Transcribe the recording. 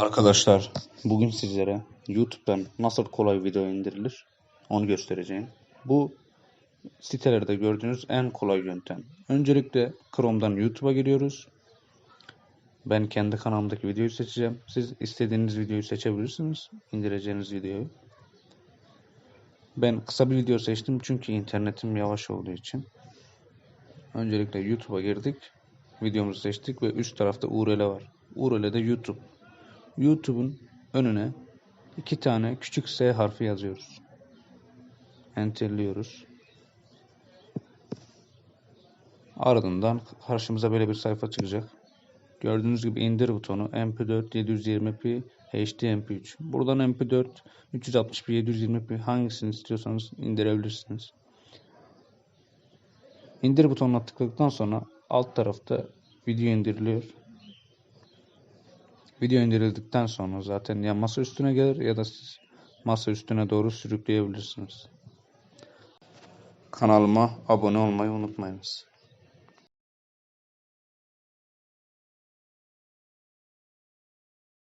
Arkadaşlar bugün sizlere YouTube'dan nasıl kolay video indirilir onu göstereceğim. Bu sitelerde gördüğünüz en kolay yöntem. Öncelikle Chrome'dan YouTube'a giriyoruz. Ben kendi kanalımdaki videoyu seçeceğim. Siz istediğiniz videoyu seçebilirsiniz. indireceğiniz videoyu. Ben kısa bir video seçtim çünkü internetim yavaş olduğu için. Öncelikle YouTube'a girdik. Videomuzu seçtik ve üst tarafta URL var. URL'de YouTube. YouTube'un önüne iki tane küçük S harfi yazıyoruz. Enterliyoruz. Ardından karşımıza böyle bir sayfa çıkacak. Gördüğünüz gibi indir butonu MP4 720p HD MP3. Buradan MP4 360p 720p hangisini istiyorsanız indirebilirsiniz. İndir butonuna tıkladıktan sonra alt tarafta video indiriliyor. Video indirildikten sonra zaten ya masa üstüne gelir ya da siz masa üstüne doğru sürükleyebilirsiniz. Kanalıma abone olmayı unutmayınız.